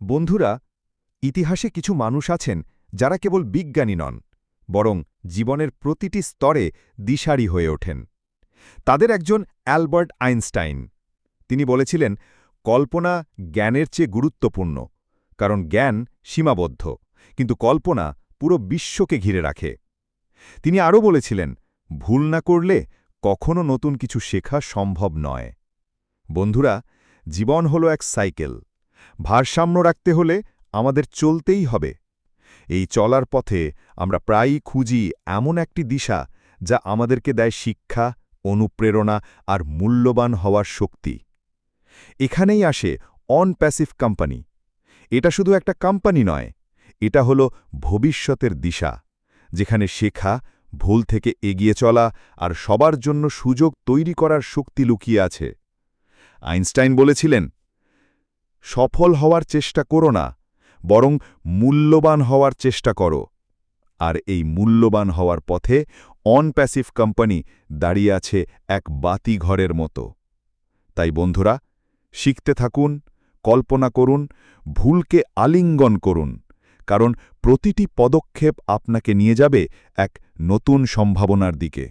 বন্ধুরা, ইতিহাসে কিছু মানুষ আছেন যারা কেবল বিজ্ঞানী নন, বরং জীবনের প্রতিটি স্তরে দিশারি হয়ে ওঠেন। তাদের একজন অ্যালবার্ট আইনস্টাইন। তিনি বলেছিলেন, কল্পনা জ্ঞানের চেয়ে গুরুত্বপূর্ণ, কারণ জ্ঞান সীমাবদ্ধ, কিন্তু কল্পনা পুরো বিশ্বকে ঘিরে রাখে। তিনি আরও বলেছিলেন, ভুল না করলে কখনো নতুন কিছু শেখা সম্ভব নয়। বন্ধুরা, জীবন হলো এক সাইকেল। ভারসাম্য রাখতে হলে আমাদের চলতেই হবে। এই চলার পথে আমরা প্রায়ই খুঁজি এমন একটি দিশা যা আমাদেরকে দেয় শিক্ষা, অনুপ্রেরণা আর মূল্যবান হওয়ার শক্তি। এখানেই আসে অন প্যাসিভ কোম্পানি এটা শুধু একটা কোম্পানি নয়, এটা হলো ভবিষ্যতের দিশা, যেখানে শেখা, ভুল থেকে এগিয়ে চলা আর সবার জন্য সুযোগ তৈরি করার শক্তি লুকিয়ে আছে। আইনস্টাইন বলেছিলেন সফল হওয়ার চেষ্টা করো না, বরং মূল্যবান হওয়ার চেষ্টা করো। আর এই মূল্যবান হওয়ার পথে অন প্যাসিভ কোম্পানি দাঁড়িয়ে আছে এক বাতি ঘরের মতো। তাই বন্ধুরা, শিখতে থাকুন, কল্পনা করুন, ভুলকে আলিঙ্গন করুন, কারণ প্রতিটি পদক্ষেপ আপনাকে নিয়ে যাবে এক নতুন সম্ভাবনার দিকে।